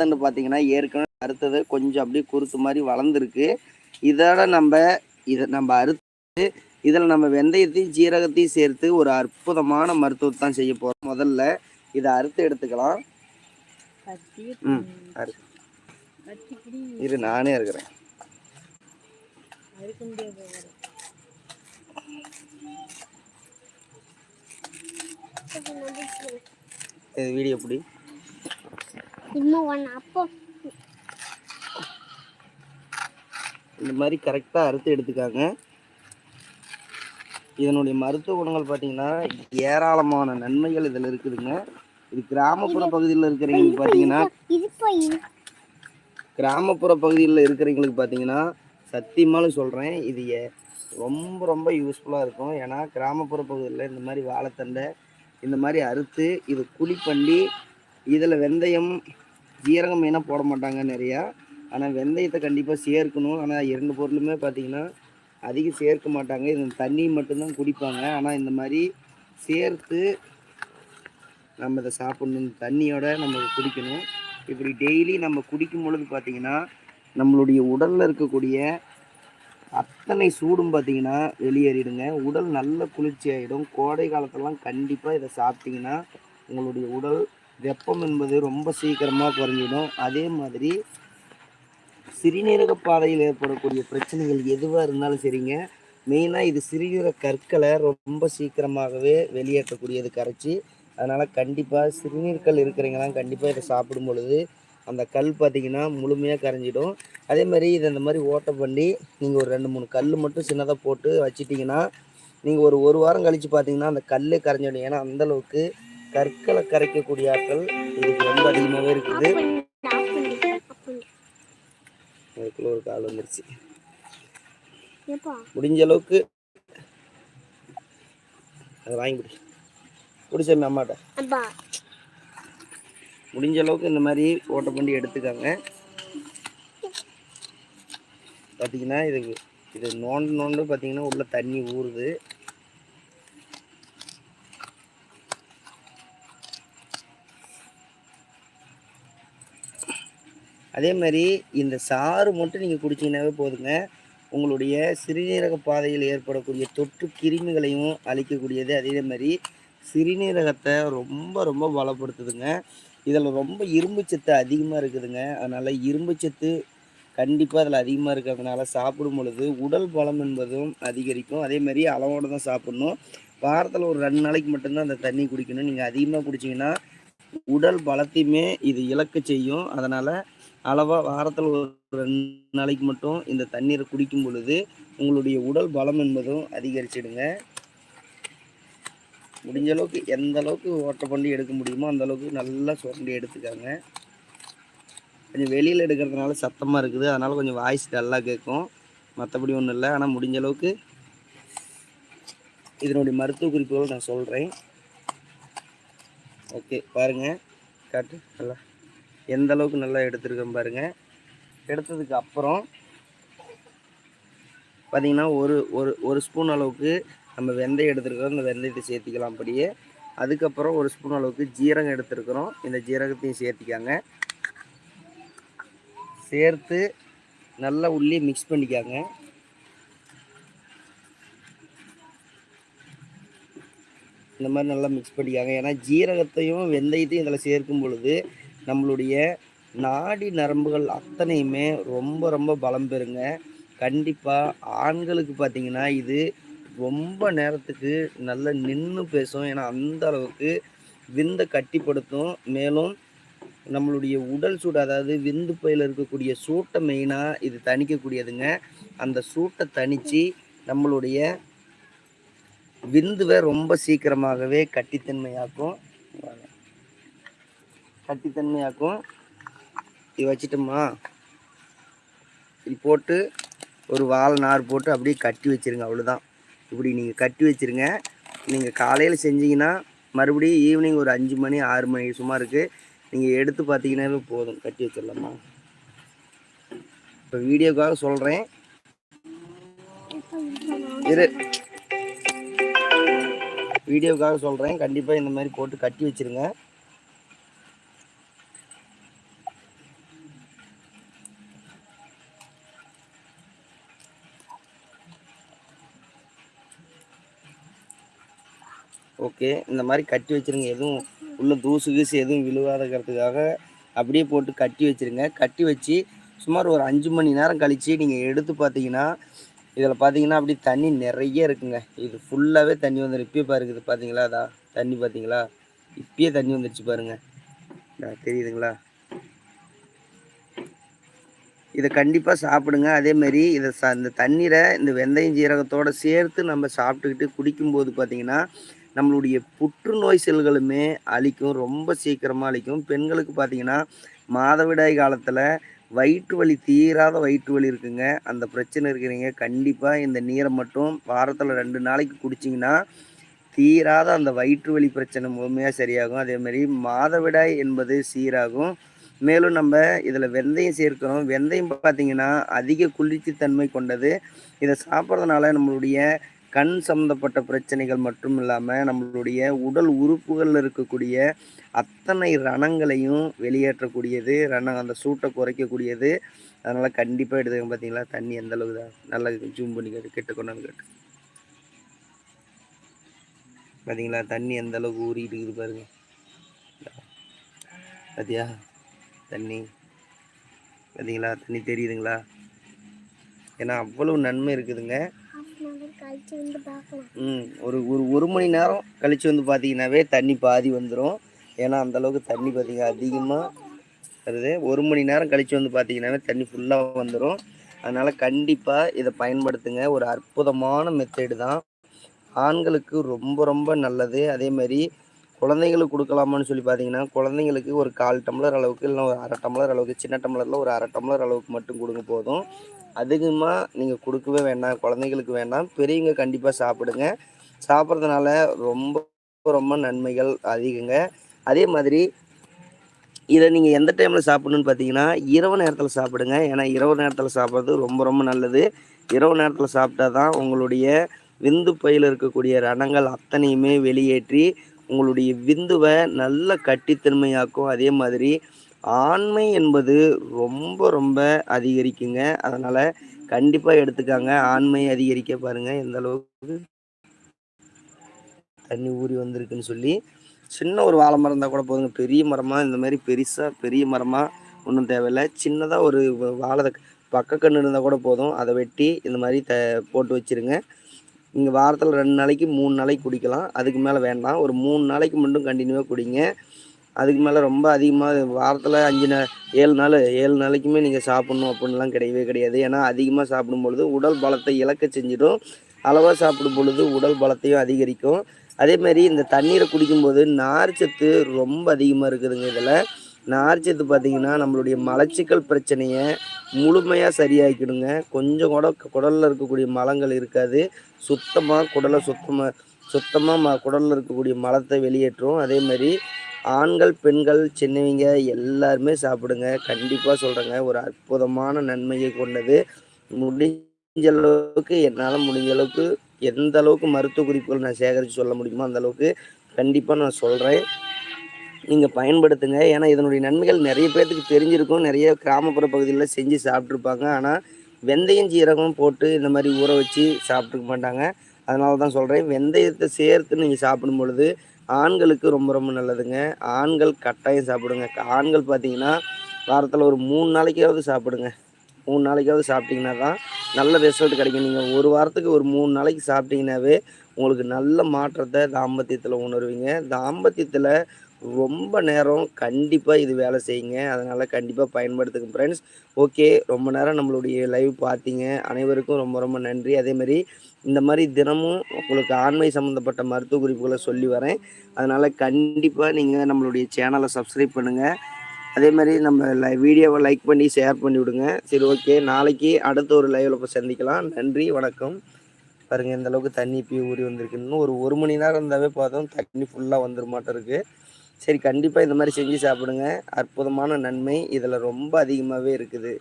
வாழைத்தண்டு பார்த்தீங்கன்னா ஏற்கனவே அறுத்தது கொஞ்சம் அப்படியே குருத்து மாதிரி வளர்ந்துருக்கு. இதோட நம்ம இதை நம்ம அறுத்து இதில் நம்ம வெந்தயத்தையும் ஜீரகத்தையும் சேர்த்து ஒரு அற்புதமான மருத்துவத்தை தான் செய்ய போகிறோம் முதல்ல இதை அறுத்து எடுத்துக்கலாம். ம் இரு நானே இருக்கிறேன். இது வீடியோ எப்படி இந்த மாதிரி கரெக்டாக அறுத்து எடுத்துக்காங்க. இதனுடைய மருத்துவ குணங்கள் பார்த்தீங்கன்னா ஏராளமான நன்மைகள் இதில் இருக்குதுங்க. இது கிராமப்புற பகுதியில் இருக்கிறவங்களுக்கு பார்த்தீங்கன்னா கிராமப்புற பகுதியில் இருக்கிறவங்களுக்கு பார்த்தீங்கன்னா சத்தியமாலும் சொல்கிறேன் இது ரொம்ப ரொம்ப யூஸ்ஃபுல்லாக இருக்கும். ஏன்னா கிராமப்புற பகுதியில் இந்த மாதிரி வாழைத்தண்டை இந்த மாதிரி அறுத்து இது குழி பண்ணி இதில் வெந்தயம் ஜீரகம் மெயினாக போட மாட்டாங்க நிறையா. ஆனால் வெந்தயத்தை கண்டிப்பாக சேர்க்கணும். ஆனால் இரண்டு பொருளுமே பார்த்தீங்கன்னா அதிகம் சேர்க்க மாட்டாங்க. இது தண்ணி மட்டும்தான் குடிப்பாங்க. ஆனால் இந்த மாதிரி சேர்த்து நம்ம இதை சாப்பிடணும். தண்ணியோட நம்ம குடிக்கணும். இப்படி டெய்லி நம்ம குடிக்கும் பொழுது பார்த்தீங்கன்னா நம்மளுடைய உடலில் இருக்கக்கூடிய அத்தனை சூடும் பார்த்தீங்கன்னா வெளியேறிடுங்க. உடல் நல்ல குளிர்ச்சி ஆகிடும் கோடை காலத்தெல்லாம் கண்டிப்பாக இதை சாப்பிட்டிங்கன்னா உங்களுடைய உடல் வெப்பம் என்பது ரொம்ப சீக்கிரமாக குறைஞ்சிடும். அதே மாதிரி சிறுநீரக பாதையில் ஏற்படக்கூடிய பிரச்சனைகள் எதுவாக இருந்தாலும் சரிங்க. மெயினாக இது சிறுநீரக கற்களை ரொம்ப சீக்கிரமாகவே வெளியேற்றக்கூடியது கரைச்சி அதனால் கண்டிப்பாக சிறுநீர்கள் இருக்கிறவங்கலாம் கண்டிப்பாக இதை சாப்பிடும் பொழுது அந்த கல் பார்த்தீங்கன்னா முழுமையாக கரைஞ்சிடும். அதே மாதிரி இதை இந்த மாதிரி ஓட்டை பண்ணி நீங்கள் ஒரு ரெண்டு மூணு கல் மட்டும் சின்னதாக போட்டு வச்சிட்டிங்கன்னா நீங்கள் ஒரு ஒரு வாரம் கழித்து பார்த்தீங்கன்னா அந்த கல்லே கரைஞ்சிடும். ஏன்னா அந்தளவுக்கு கற்களை கரைக்கக்கூடிய ஆட்கள் இதுக்கு ரொம்ப அதிகமாகவே இருக்குது. அதுக்குள்ள ஒரு கால் வந்துருச்சு. முடிஞ்ச அளவுக்கு அதை வாங்கி பிடி பிடிச்ச அம்மாட்ட. முடிஞ்ச அளவுக்கு இந்த மாதிரி ஓட்டை பண்ணி எடுத்துக்காங்க. பார்த்தீங்கன்னா இது இது நோண்டு நோண்டு பார்த்தீங்கன்னா உள்ள தண்ணி ஊறுது. அதே மாதிரி இந்த சாறு மட்டும் நீங்கள் குடிச்சிங்கனாவே போதுங்க. உங்களுடைய சிறுநீரக பாதையில் ஏற்படக்கூடிய தொற்று கிருமிகளையும் அழிக்கக்கூடியது. அதே மாதிரி சிறுநீரகத்தை ரொம்ப ரொம்ப பலப்படுத்துதுங்க. இதில் ரொம்ப இரும்பு சத்து அதிகமாக இருக்குதுங்க. அதனால் இரும்புச்சத்து கண்டிப்பாக அதில் அதிகமாக இருக்கிறதுனால சாப்பிடும் பொழுது உடல் பலம் என்பதும் அதிகரிக்கும். அதே மாதிரி அளவோடு தான் சாப்பிட்ணும். வாரத்தில் ஒரு ரெண்டு நாளைக்கு மட்டும்தான் அந்த தண்ணி குடிக்கணும். நீங்கள் அதிகமாக குடிச்சிங்கன்னா உடல் பலத்தையுமே இது இழக்க செய்யும். அதனால் அளவாக வாரத்தில் ஒரு ரெண்டு நாளைக்கு மட்டும் இந்த தண்ணீரை குடிக்கும் பொழுது உங்களுடைய உடல் பலம் என்பதும் அதிகரிச்சிடுங்க. முடிஞ்ச அளவுக்கு எந்த அளவுக்கு ஓட்ட பண்ணி எடுக்க முடியுமோ அந்த அளவுக்கு நல்லா சுரண்டி எடுத்துக்காங்க. கொஞ்சம் வெளியில் எடுக்கிறதுனால சத்தமாக இருக்குது. அதனால் கொஞ்சம் வாய்ஸ் டல்லாக கேட்கும் மற்றபடி ஒன்றும் இல்லை. ஆனால் முடிஞ்ச அளவுக்கு இதனுடைய மருத்துவ குறிப்புகள் நான் சொல்கிறேன் ஓகே பாருங்கள் காட்டு நல்லா. எந்த அளவுக்கு நல்லா எடுத்துருக்கேன் பாருங்கள் எடுத்ததுக்கு அப்புறம் பார்த்திங்கன்னா ஒரு ஒரு ஒரு ஸ்பூன் அளவுக்கு நம்ம வெந்தயம் எடுத்துருக்கிறோம். இந்த வெந்தயத்தை சேர்த்திக்கலாம் அப்படியே. அதுக்கப்புறம் ஒரு ஸ்பூன் அளவுக்கு ஜீரகம் எடுத்துருக்குறோம். இந்த ஜீரகத்தையும் சேர்த்திக்காங்க. சேர்த்து நல்லா உள்ளே மிக்ஸ் பண்ணிக்காங்க. இந்த மாதிரி நல்லா மிக்ஸ் பண்ணிக்காங்க. ஏன்னா ஜீரகத்தையும் வெந்தயத்தையும் இதில் சேர்க்கும் பொழுது நம்மளுடைய நாடி நரம்புகள் அத்தனையுமே ரொம்ப ரொம்ப பலம் பெறுங்க. கண்டிப்பாக ஆண்களுக்கு பார்த்தீங்கன்னா இது ரொம்ப நேரத்துக்கு நல்லா நின்று பேசும். ஏன்னா அந்த அளவுக்கு விந்தை கட்டிப்படுத்தும். மேலும் நம்மளுடைய உடல் சூடு அதாவது விந்து பையில் இருக்கக்கூடிய சூட்டை மெயினாக இது தணிக்கக்கூடியதுங்க. அந்த சூட்டை தணித்து நம்மளுடைய விந்துவை ரொம்ப சீக்கிரமாகவே கட்டித்தன்மையாக்கும். கட்டித்தன்மையாக்கும். இது வச்சுட்டோமா? இது போட்டு ஒரு வாழை நார் போட்டு அப்படியே கட்டி வச்சிருங்க அவ்வளோதான் இப்படி நீங்கள் கட்டி வச்சிருங்க. நீங்கள் காலையில் செஞ்சீங்கன்னா மறுபடியும் ஈவினிங் ஒரு அஞ்சு மணி ஆறு மணி சும்மா இருக்குது நீங்கள் எடுத்து பார்த்தீங்கன்னாவே போதும் கட்டி வச்சிடலாமா? இப்போ வீடியோக்காக சொல்கிறேன் இரு. வீடியோக்காக சொல்கிறேன் கண்டிப்பாக இந்த மாதிரி போட்டு கட்டி வச்சிருங்க. ஓகே இந்த மாதிரி கட்டி வச்சிருங்க. எதுவும் உள்ள தூசு கீசு எதுவும் விழுவாதக்கிறதுக்காக அப்படியே போட்டு கட்டி வச்சிருங்க. கட்டி வச்சு சுமார் ஒரு அஞ்சு மணி நேரம் கழித்து நீங்கள் எடுத்து பார்த்தீங்கன்னா இதில் பார்த்தீங்கன்னா அப்படி தண்ணி நிறைய இருக்குங்க. இது ஃபுல்லாகவே தண்ணி வந்துடும் இப்பயே பாருக்குது பார்த்தீங்களா? அதா தண்ணி பார்த்தீங்களா? இப்பயே தண்ணி வந்துடுச்சு பாருங்க. தெரியுதுங்களா? இதை கண்டிப்பாக சாப்பிடுங்க. அதேமாரி இதை ச இந்த தண்ணீரை இந்த வெந்தயம் ஜீரகத்தோடு சேர்த்து நம்ம சாப்பிட்டுக்கிட்டு குடிக்கும்போது பார்த்தீங்கன்னா நம்மளுடைய புற்றுநோய் செல்களுமே அழிக்கும் ரொம்ப சீக்கிரமாக அழிக்கும். பெண்களுக்கு பார்த்தீங்கன்னா மாதவிடாய் காலத்தில் வயிற்று வலி தீராத வயிற்று வலி இருக்குங்க. அந்த பிரச்சனை இருக்கிறீங்க. கண்டிப்பாக இந்த நீரை மட்டும் வாரத்தில் ரெண்டு நாளைக்கு குடிச்சிங்கன்னா தீராத அந்த வயிற்று வலி பிரச்சனை முழுமையாக சரியாகும். அதேமாரி மாதவிடாய் என்பது சீராகும். மேலும் நம்ம இதில் வெந்தயம் சேர்க்கிறோம். வெந்தயம் பார்த்தீங்கன்னா அதிக குளிர்ச்சி தன்மை கொண்டது. இதை சாப்பிட்றதுனால நம்மளுடைய கண் சம்மந்தப்பட்ட பிரச்சனைகள் மட்டும் இல்லாமல் நம்மளுடைய உடல் உறுப்புகளில் இருக்கக்கூடிய அத்தனை ரணங்களையும் வெளியேற்றக்கூடியது ரணம் அந்த சூட்டை குறைக்கக்கூடியது. அதனால் கண்டிப்பாக எடுத்துக்கங்க பார்த்தீங்களா தண்ணி எந்த அளவுக்கு தான்? நல்லா ஜூம் பண்ணி கேட்டு கெட்டு கொண்டாந்து கேட்டு. பார்த்தீங்களா தண்ணி எந்த அளவுக்கு ஊறிட்டு இருக்குது பாருங்க. பார்த்தியா தண்ணி. பார்த்தீங்களா தண்ணி தெரியுதுங்களா? ஏன்னா அவ்வளவு நன்மை இருக்குதுங்க. ம் ஒரு ஒரு ஒரு மணி நேரம் கழித்து வந்து பார்த்தீங்கன்னாவே தண்ணி பாதி வந்துடும் ஏன்னா அந்த அளவுக்கு தண்ணி பார்த்தீங்க அதிகமாக வருது. ஒரு மணி நேரம் கழித்து வந்து பார்த்தீங்கன்னாவே தண்ணி ஃபுல்லாக வந்துடும் அதனால் கண்டிப்பாக இதை பயன்படுத்துங்க. ஒரு அற்புதமான மெத்தேடு தான். ஆண்களுக்கு ரொம்ப ரொம்ப நல்லது. அதே மாதிரி குழந்தைங்களுக்கு கொடுக்கலாமான்னு சொல்லி பார்த்தீங்கன்னா குழந்தைங்களுக்கு ஒரு கால் டம்ளர் அளவுக்கு இல்லை ஒரு அரை டம்ளர் அளவுக்கு சின்ன டம்ளரில் ஒரு அரை டம்ளர் அளவுக்கு மட்டும் கொடுங்க போதும். அதிகமாக நீங்கள் கொடுக்கவே வேண்டாம் குழந்தைங்களுக்கு வேண்டாம். பெரியவங்க கண்டிப்பாக சாப்பிடுங்க. சாப்பிட்றதுனால ரொம்ப ரொம்ப நன்மைகள் அதிகங்க. அதே மாதிரி இதை நீங்கள் எந்த டைமில் சாப்பிடணும்னு பார்த்தீங்கன்னா இரவு நேரத்தில் சாப்பிடுங்க. ஏன்னா இரவு நேரத்தில் சாப்பிட்றது ரொம்ப ரொம்ப நல்லது. இரவு நேரத்தில் சாப்பிட்டா தான் உங்களுடைய விந்து பையில் இருக்கக்கூடிய ரணங்கள் அத்தனையுமே வெளியேற்றி உங்களுடைய விந்துவை நல்ல கட்டித்தன்மையாக்கும். அதே மாதிரி ஆண்மை என்பது ரொம்ப ரொம்ப அதிகரிக்குங்க. அதனால் கண்டிப்பாக எடுத்துக்காங்க. ஆண்மை அதிகரிக்க பாருங்கள் எந்த அளவுக்கு? தண்ணி ஊறி வந்திருக்குன்னு சொல்லி. சின்ன ஒரு வாழை மரம் இருந்தால் கூட போதுங்க. பெரிய மரமாக இந்த மாதிரி பெருசாக பெரிய மரமாக ஒன்றும் தேவையில்லை. சின்னதாக ஒரு வ- வாழை பக்கக்கன்று இருந்தால் கூட போதும். அதை வெட்டி இந்த மாதிரி த போட்டு வச்சிருங்க. நீங்கள் வாரத்தில் ரெண்டு நாளைக்கு மூணு நாளைக்கு குடிக்கலாம். அதுக்கு மேலே வேண்டாம். ஒரு மூணு நாளைக்கு மட்டும் கண்டினியூவாக குடிங்க. அதுக்கு மேலே ரொம்ப அதிகமாக வாரத்தில் அஞ்சு நா ஏழு நாள் ஏழு நாளைக்குமே நீங்கள் சாப்பிட்ணும் அப்படின்லாம் கிடையவே கிடையாது. ஏன்னா அதிகமாக சாப்பிடும் பொழுது உடல் பலத்தை இழக்க செஞ்சிடும். அளவாக சாப்பிடும் பொழுது உடல் பலத்தையும் அதிகரிக்கும். அதேமாதிரி இந்த தண்ணீரை குடிக்கும்போது நார்ச்சத்து ரொம்ப அதிகமாக இருக்குதுங்க இதில். நார்ச்சத்து பார்த்தீங்கன்னா நம்மளுடைய மலச்சிக்கல் பிரச்சனையை முழுமையாக சரியாக்கிடுங்க. கொஞ்சம் கூட குடலில் இருக்கக்கூடிய மலங்கள் இருக்காது. சுத்தமாக குடலை சுத்தமாக சுத்தமாக ம குடலில் இருக்கக்கூடிய மலத்தை வெளியேற்றும். அதே மாதிரி ஆண்கள் பெண்கள் சின்னவங்க எல்லாருமே சாப்பிடுங்க. கண்டிப்பாக சொல்கிறேங்க ஒரு அற்புதமான நன்மையை கொண்டது. முடிஞ்ச அளவுக்கு என்னால் முடிஞ்ச அளவுக்கு எந்த அளவுக்கு மருத்துவ குறிப்புகள் நான் சேகரித்து சொல்ல முடியுமோ அந்த அளவுக்கு கண்டிப்பாக நான் சொல்கிறேன் நீங்கள் பயன்படுத்துங்க. ஏன்னா இதனுடைய நன்மைகள் நிறைய பேர்த்துக்கு தெரிஞ்சிருக்கும். நிறைய கிராமப்புற பகுதிகளில் செஞ்சு சாப்பிட்ருப்பாங்க ஆனால் வெந்தயம் சீரகம் போட்டு இந்த மாதிரி ஊற வச்சு சாப்பிட்ருக்க மாட்டாங்க. அதனால தான் சொல்கிறேன் வெந்தயத்தை சேர்த்து நீங்கள் சாப்பிடும் பொழுது ஆண்களுக்கு ரொம்ப ரொம்ப நல்லதுங்க. ஆண்கள் கட்டாயம் சாப்பிடுங்க. ஆண்கள் பார்த்தீங்கன்னா வாரத்தில் ஒரு மூணு நாளைக்காவது சாப்பிடுங்க. மூணு நாளைக்காவது சாப்பிட்டீங்கன்னா தான் நல்ல ரிசல்ட் கிடைக்கும். நீங்கள் ஒரு வாரத்துக்கு ஒரு மூணு நாளைக்கு சாப்பிட்டீங்கன்னாவே உங்களுக்கு நல்ல மாற்றத்தை தாம்பத்தியத்தில் உணர்வீங்க. தாம்பத்தியத்தில் ரொம்ப நேரம் கண்டிப்பாக இது வேலை செய்யுங்க. அதனால் கண்டிப்பாக பயன்படுத்துங்க ஃப்ரெண்ட்ஸ் ஓகே ரொம்ப நேரம் நம்மளுடைய லைவ் பார்த்தீங்க. அனைவருக்கும் ரொம்ப ரொம்ப நன்றி. அதேமாதிரி இந்த மாதிரி தினமும் உங்களுக்கு ஆண்மை சம்மந்தப்பட்ட மருத்துவ குறிப்புகளை சொல்லி வரேன். அதனால் கண்டிப்பாக நீங்கள் நம்மளுடைய சேனலை சப்ஸ்கிரைப் பண்ணுங்கள் அதே மாதிரி நம்ம லை வீடியோவை லைக் பண்ணி ஷேர் பண்ணி விடுங்க. சரி ஓகே நாளைக்கு அடுத்த ஒரு லைவில் இப்போ சந்திக்கலாம். நன்றி வணக்கம். பாருங்கள் இந்த அளவுக்கு தண்ணி இப்போ ஊறி வந்திருக்கு. இன்னும் ஒரு ஒரு மணி நேரம் இருந்தாவே பார்த்தோம் தண்ணி ஃபுல்லாக வந்துட மாட்டேருக்கு. சரி கண்டிப்பாக இந்த மாதிரி செஞ்சு சாப்பிடுங்க. அற்புதமான நன்மை. இதில் ரொம்ப அதிகமாகவே இருக்குது.